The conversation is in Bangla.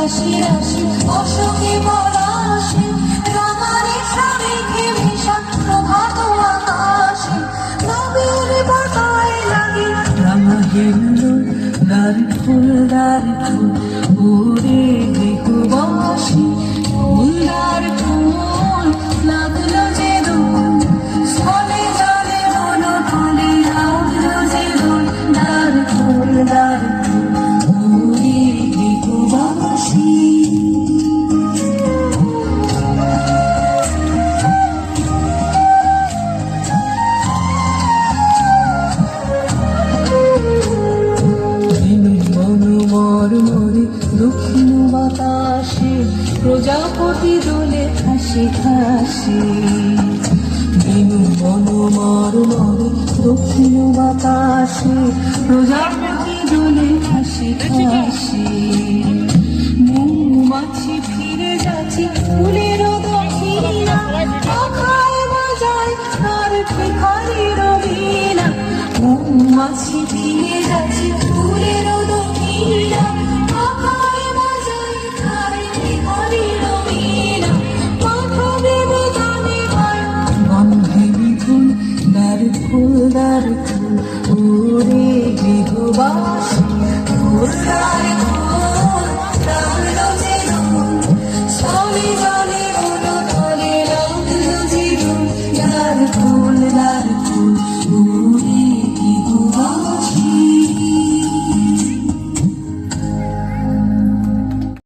রাশি রাশি অশোকে পলাশে রামারে সাবেকে মিশা, প্রভাত আকাশে। নবীর বাতায় লাগে। রামা হিন্দু দার ফুল দার ফুল। ওরে দেখো বাসি ফুল দার প্রজাপতি দোলে হাসি হাসি। মনোমর মরে দক্ষিণ বাতাসে প্রজাপতি দোলে হাসি হাসি। মৌমাছি ফিরে যাচ্ছে ফুলের দক্ষিণা। পাখায় বাজায় তার ভিখারি রবিনা মৌমাছি ফিরে যাচ্ছে ফুলের দক্ষিণা। মন্দার ফুল গৃহবাসী